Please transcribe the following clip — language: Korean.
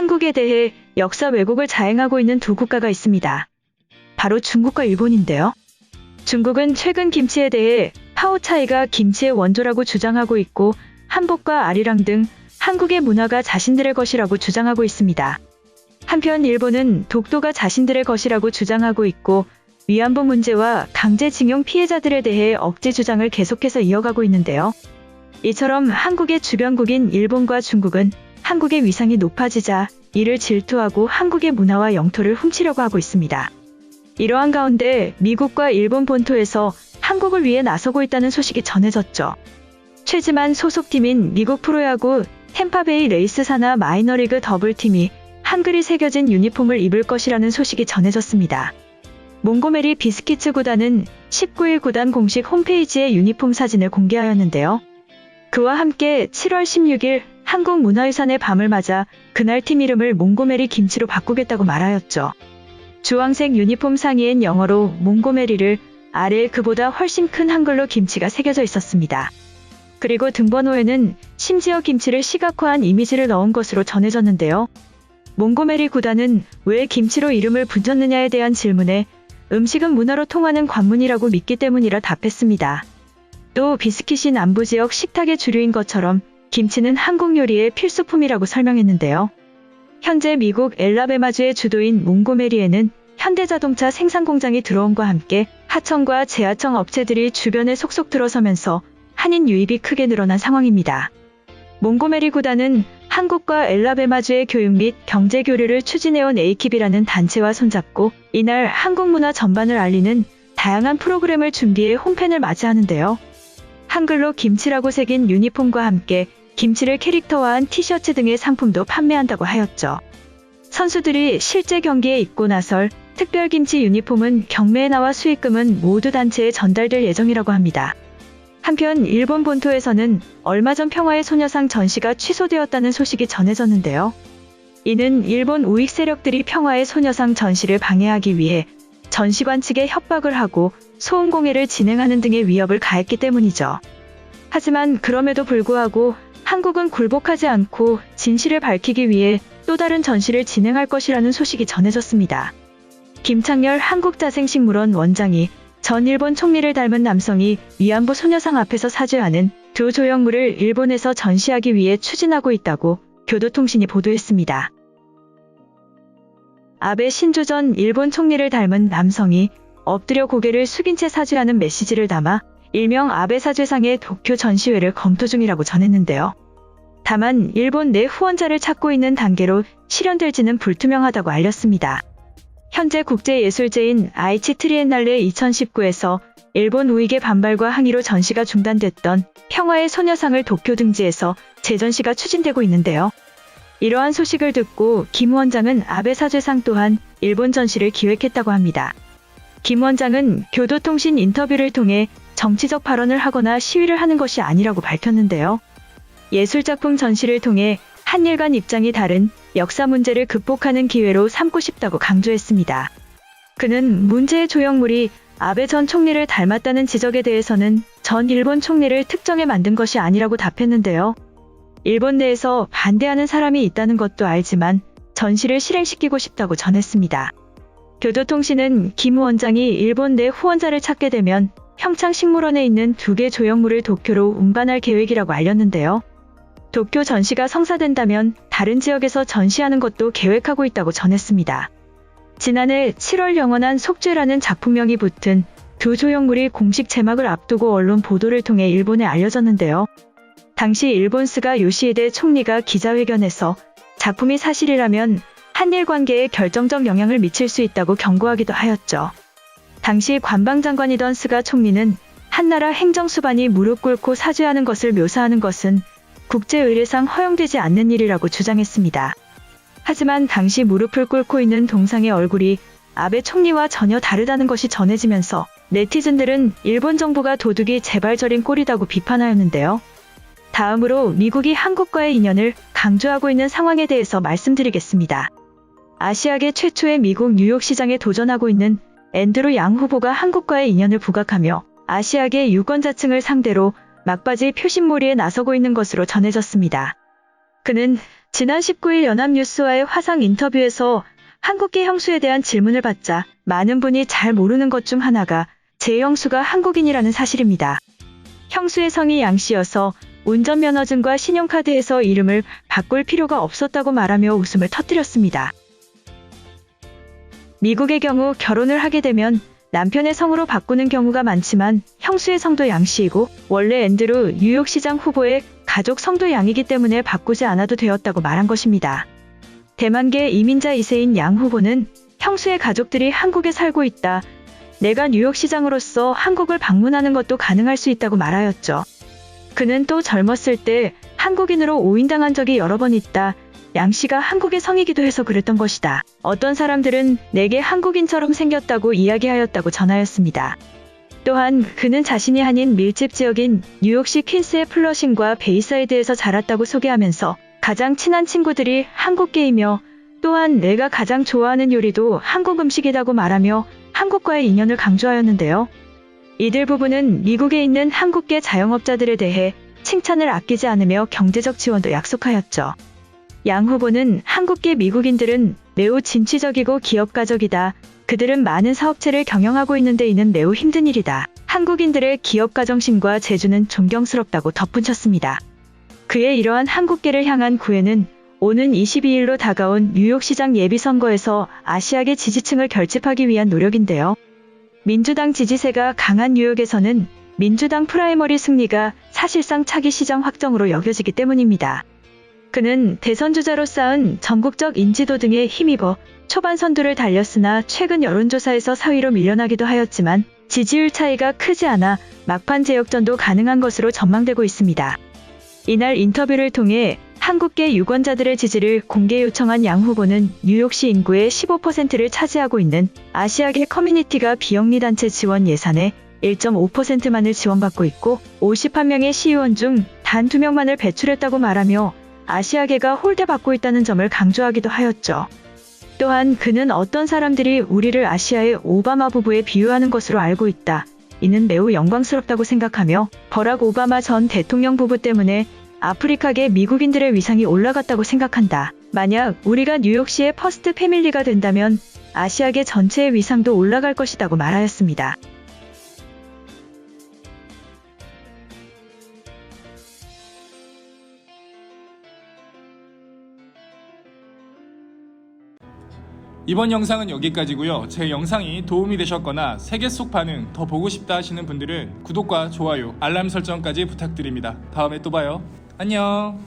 한국에 대해 역사 왜곡을 자행하고 있는 두 국가가 있습니다. 바로 중국과 일본인데요. 중국은 최근 김치에 대해 파오차이가 김치의 원조라고 주장하고 있고 한복과 아리랑 등 한국의 문화가 자신들의 것이라고 주장하고 있습니다. 한편 일본은 독도가 자신들의 것이라고 주장하고 있고 위안부 문제와 강제징용 피해자들에 대해 억지 주장을 계속해서 이어가고 있는데요. 이처럼 한국의 주변국인 일본과 중국은 한국의 위상이 높아지자 이를 질투하고 한국의 문화와 영토를 훔치려고 하고 있습니다. 이러한 가운데 미국과 일본 본토에서 한국을 위해 나서고 있다는 소식이 전해졌죠. 최지만 소속팀인 미국 프로야구 템파베이 레이스 사나 마이너리그 더블팀이 한글이 새겨진 유니폼을 입을 것이라는 소식이 전해졌습니다. 몽고메리 비스키츠 구단은 19일 구단 공식 홈페이지에 유니폼 사진을 공개하였는데요. 그와 함께 7월 16일 한국 문화유산의 밤을 맞아 그날 팀 이름을 몽고메리 김치로 바꾸겠다고 말하였죠. 주황색 유니폼 상의엔 영어로 몽고메리를 아래에 그보다 훨씬 큰 한글로 김치가 새겨져 있었습니다. 그리고 등번호에는 심지어 김치를 시각화한 이미지를 넣은 것으로 전해졌는데요. 몽고메리 구단은 왜 김치로 이름을 붙였느냐에 대한 질문에 음식은 문화로 통하는 관문이라고 믿기 때문이라 답했습니다. 또 비스킷이 남부 지역 식탁의 주류인 것처럼 김치는 한국 요리의 필수품이라고 설명했는데요. 현재 미국 엘라베마주의 주도인 몽고메리에는 현대자동차 생산 공장이 들어온과 함께 하청과 제하청 업체들이 주변에 속속 들어서면서 한인 유입이 크게 늘어난 상황입니다. 몽고메리 구단은 한국과 엘라베마주의 교육 및 경제 교류를 추진해온 에이킵이라는 단체와 손잡고 이날 한국 문화 전반을 알리는 다양한 프로그램을 준비해 홈팬을 맞이하는데요. 한글로 김치라고 새긴 유니폼과 함께 김치를 캐릭터화한 티셔츠 등의 상품도 판매한다고 하였죠. 선수들이 실제 경기에 입고 나설 특별 김치 유니폼은 경매에 나와 수익금은 모두 단체에 전달될 예정이라고 합니다. 한편 일본 본토에서는 얼마 전 평화의 소녀상 전시가 취소되었다는 소식이 전해졌는데요. 이는 일본 우익 세력들이 평화의 소녀상 전시를 방해하기 위해 전시관 측에 협박을 하고 소음공해를 진행하는 등의 위협을 가했기 때문이죠. 하지만 그럼에도 불구하고 한국은 굴복하지 않고 진실을 밝히기 위해 또 다른 전시를 진행할 것이라는 소식이 전해졌습니다. 김창렬 한국자생식물원 원장이 전 일본 총리를 닮은 남성이 위안부 소녀상 앞에서 사죄하는 두 조형물을 일본에서 전시하기 위해 추진하고 있다고 교도통신이 보도했습니다. 아베 신조 전 일본 총리를 닮은 남성이 엎드려 고개를 숙인 채 사죄하는 메시지를 담아 일명 아베 사죄상의 도쿄 전시회를 검토 중이라고 전했는데요. 다만 일본 내 후원자를 찾고 있는 단계로 실현될지는 불투명하다고 알렸습니다. 현재 국제예술제인 아이치 트리엔날레 2019에서 일본 우익의 반발과 항의로 전시가 중단됐던 평화의 소녀상을 도쿄 등지에서 재전시가 추진되고 있는데요. 이러한 소식을 듣고 김 원장은 아베 사죄상 또한 일본 전시를 기획했다고 합니다. 김 원장은 교도통신 인터뷰를 통해 정치적 발언을 하거나 시위를 하는 것이 아니라고 밝혔는데요. 예술작품 전시를 통해 한일 간 입장이 다른 역사 문제를 극복하는 기회로 삼고 싶다고 강조했습니다. 그는 문제의 조형물이 아베 전 총리를 닮았다는 지적에 대해서는 전 일본 총리를 특정해 만든 것이 아니라고 답했는데요. 일본 내에서 반대하는 사람이 있다는 것도 알지만 전시를 실행시키고 싶다고 전했습니다. 교도통신은 김 원장이 일본 내 후원자를 찾게 되면 평창식물원에 있는 두 개 조형물을 도쿄로 운반할 계획이라고 알렸는데요. 도쿄 전시가 성사된다면 다른 지역에서 전시하는 것도 계획하고 있다고 전했습니다. 지난해 7월 영원한 속죄라는 작품명이 붙은 두 조형물이 공식 제막을 앞두고 언론 보도를 통해 일본에 알려졌는데요. 당시 일본 스가 요시에데 총리가 기자회견에서 작품이 사실이라면 한일 관계에 결정적 영향을 미칠 수 있다고 경고하기도 하였죠. 당시 관방장관이던 스가 총리는 한나라 행정수반이 무릎 꿇고 사죄하는 것을 묘사하는 것은 국제의례상 허용되지 않는 일이라고 주장했습니다. 하지만 당시 무릎을 꿇고 있는 동상의 얼굴이 아베 총리와 전혀 다르다는 것이 전해지면서 네티즌들은 일본 정부가 도둑이 재발절인 꼴이라고 비판하였는데요. 다음으로 미국이 한국과의 인연을 강조하고 있는 상황에 대해서 말씀드리겠습니다. 아시아계 최초의 미국 뉴욕 시장에 도전하고 있는 앤드루 양 후보가 한국과의 인연을 부각하며 아시아계 유권자층을 상대로 막바지 표심몰이에 나서고 있는 것으로 전해졌습니다. 그는 지난 19일 연합뉴스와의 화상 인터뷰에서 한국계 형수에 대한 질문을 받자 많은 분이 잘 모르는 것 중 하나가 제 형수가 한국인이라는 사실입니다. 형수의 성이 양 씨여서 운전면허증과 신용카드에서 이름을 바꿀 필요가 없었다고 말하며 웃음을 터뜨렸습니다. 미국의 경우 결혼을 하게 되면 남편의 성으로 바꾸는 경우가 많지만 형수의 성도 양 씨이고 원래 앤드루 뉴욕시장 후보의 가족 성도 양이기 때문에 바꾸지 않아도 되었다고 말한 것입니다. 대만계 이민자 2세인 양 후보는 형수의 가족들이 한국에 살고 있다. 내가 뉴욕시장으로서 한국을 방문하는 것도 가능할 수 있다고 말하였죠. 그는 또 젊었을 때 한국인으로 오인당한 적이 여러 번 있다. 양 씨가 한국의 성이기도 해서 그랬던 것이다. 어떤 사람들은 내게 한국인처럼 생겼다고 이야기하였다고 전하였습니다. 또한 그는 자신이 한인 밀집 지역인 뉴욕시 퀸스의 플러싱과 베이사이드에서 자랐다고 소개하면서 가장 친한 친구들이 한국계이며 또한 내가 가장 좋아하는 요리도 한국 음식이라고 말하며 한국과의 인연을 강조하였는데요. 이들 부부는 미국에 있는 한국계 자영업자들에 대해 칭찬을 아끼지 않으며 경제적 지원도 약속하였죠. 양 후보는 한국계 미국인들은 매우 진취적이고 기업가적이다. 그들은 많은 사업체를 경영하고 있는데 이는 매우 힘든 일이다. 한국인들의 기업가 정신과 재주는 존경스럽다고 덧붙였습니다. 그의 이러한 한국계를 향한 구애는 오는 22일로 다가온 뉴욕시장 예비선거에서 아시아계 지지층을 결집하기 위한 노력인데요. 민주당 지지세가 강한 뉴욕에서는 민주당 프라이머리 승리가 사실상 차기 시장 확정으로 여겨지기 때문입니다. 그는 대선 주자로 쌓은 전국적 인지도 등에 힘입어 초반 선두를 달렸으나 최근 여론조사에서 4위로 밀려나기도 하였지만 지지율 차이가 크지 않아 막판 재역전도 가능한 것으로 전망되고 있습니다. 이날 인터뷰를 통해 한국계 유권자들의 지지를 공개 요청한 양 후보는 뉴욕시 인구의 15%를 차지하고 있는 아시아계 커뮤니티가 비영리 단체 지원 예산의 1.5%만을 지원받고 있고 51명의 시의원 중 단 2명만을 배출했다고 말하며 아시아계가 홀대받고 있다는 점을 강조하기도 하였죠. 또한 그는 어떤 사람들이 우리를 아시아의 오바마 부부에 비유하는 것으로 알고 있다. 이는 매우 영광스럽다고 생각하며 버락 오바마 전 대통령 부부 때문에 아프리카계 미국인들의 위상이 올라갔다고 생각한다. 만약 우리가 뉴욕시의 퍼스트 패밀리가 된다면 아시아계 전체의 위상도 올라갈 것이라고 말하였습니다. 이번 영상은 여기까지고요. 제 영상이 도움이 되셨거나 세계 속 반응 더 보고 싶다 하시는 분들은 구독과 좋아요, 알람 설정까지 부탁드립니다. 다음에 또 봐요. 안녕.